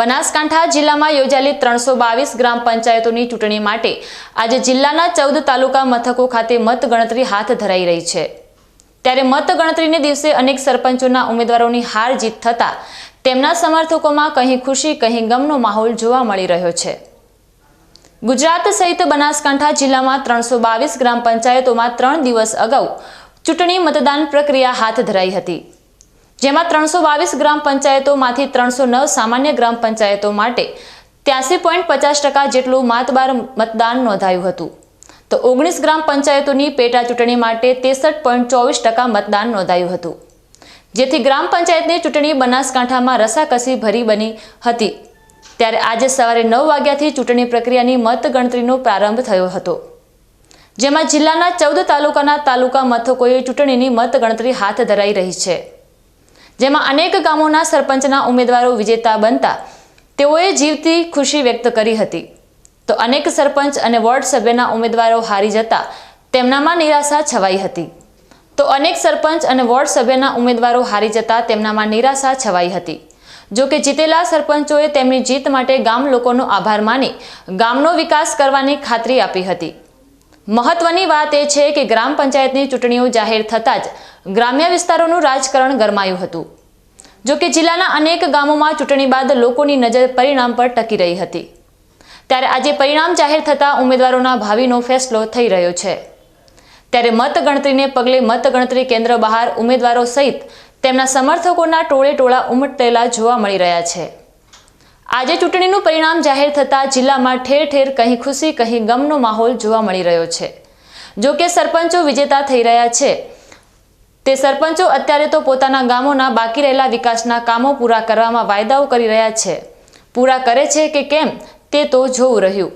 બનાસકાંઠા જિલ્લામાં યોજાયેલી ત્રણસો બાવીસ ગ્રામ પંચાયતોની ચૂંટણી માટે આજે જિલ્લાના ચૌદ તાલુકા મથકો ખાતે મતગણતરી હાથ ધરાઈ રહી છે. ત્યારે મતગણતરીને દિવસે અનેક સરપંચોના ઉમેદવારોની હાર જીત થતાં તેમના સમર્થકોમાં કહી ખુશી કહી ગમનો માહોલ જોવા મળી રહ્યો છે. ગુજરાત સહિત બનાસકાંઠા જિલ્લામાં ત્રણસો બાવીસ ગ્રામ પંચાયતોમાં ત્રણ દિવસ અગાઉ ચૂંટણી મતદાન પ્રક્રિયા હાથ ધરાઈ હતી. જેમાં ત્રણસો બાવીસ ગ્રામ પંચાયતોમાંથી ત્રણસો નવ સામાન્ય ગ્રામ પંચાયતો માટે ત્યાસી પોઈન્ટ પચાસ ટકા જેટલું માતબાર મતદાન નોંધાયું હતું. તો ઓગણીસ ગ્રામ પંચાયતોની પેટા ચૂંટણી માટે તેસઠ પોઈન્ટ ચોવીસ ટકા મતદાન નોંધાયું હતું. જેથી ગ્રામ પંચાયતની ચૂંટણી બનાસકાંઠામાં રસાકસી ભરી બની હતી. ત્યારે આજે સવારે નવ વાગ્યાથી ચૂંટણી પ્રક્રિયાની મતગણતરીનો પ્રારંભ થયો હતો. જેમાં જિલ્લાના ચૌદ તાલુકાના તાલુકા મથકોએ ચૂંટણીની મતગણતરી હાથ ધરાઈ રહી છે. જેમાં અનેક ગામોના સરપંચના ઉમેદવારો વિજેતા બનતા તેઓએ જીવતી ખુશી વ્યક્ત કરી હતી. તો અનેક સરપંચ અને વોર્ડ સભ્યના ઉમેદવારો હારી જતા તેમનામાં નિરાશા છવાઈ હતી. તો અનેક સરપંચ અને વોર્ડ સભ્યના ઉમેદવારો હારી જતા તેમનામાં નિરાશા છવાઈ હતી. જો કે જીતેલા સરપંચોએ તેમની જીત માટે ગામ લોકોનો આભાર માની ગામનો વિકાસ કરવાની ખાતરી આપી હતી. મહત્વની વાત એ છે કે ગ્રામ પંચાયતની ચૂંટણીઓ જાહેર થતાં જ ગ્રામ્ય વિસ્તારોનું રાજકારણ ગરમાયું હતું. જો કે જિલ્લાના અનેક ગામોમાં ચૂંટણી બાદ લોકોની નજર પરિણામ પર ટકી રહી હતી. ત્યારે આજે પરિણામ જાહેર થતાં ઉમેદવારોના ભાવિનો ફેસલો થઈ રહ્યો છે. ત્યારે મતગણતરીને પગલે મતગણતરી કેન્દ્ર બહાર ઉમેદવારો સહિત તેમના સમર્થકોના ટોળે ટોળા ઉમટતેલા જોવા મળી રહ્યા છે. આજે ચૂંટણીનું પરિણામ જાહેર થતાં જિલ્લામાં ઠેર ઠેર કહી ખુશી કહી ગમનો માહોલ જોવા મળી રહ્યો છે. જો કે સરપંચો વિજેતા થઈ રહ્યા છે. તે સરપંચો અત્યારે તો પોતાના ગામોના બાકી રહેલા વિકાસના કામો પૂરા કરવામાં વાયદાઓ કરી રહ્યા છે. પૂરા કરે છે કે કેમ તે તો જોવું રહ્યું.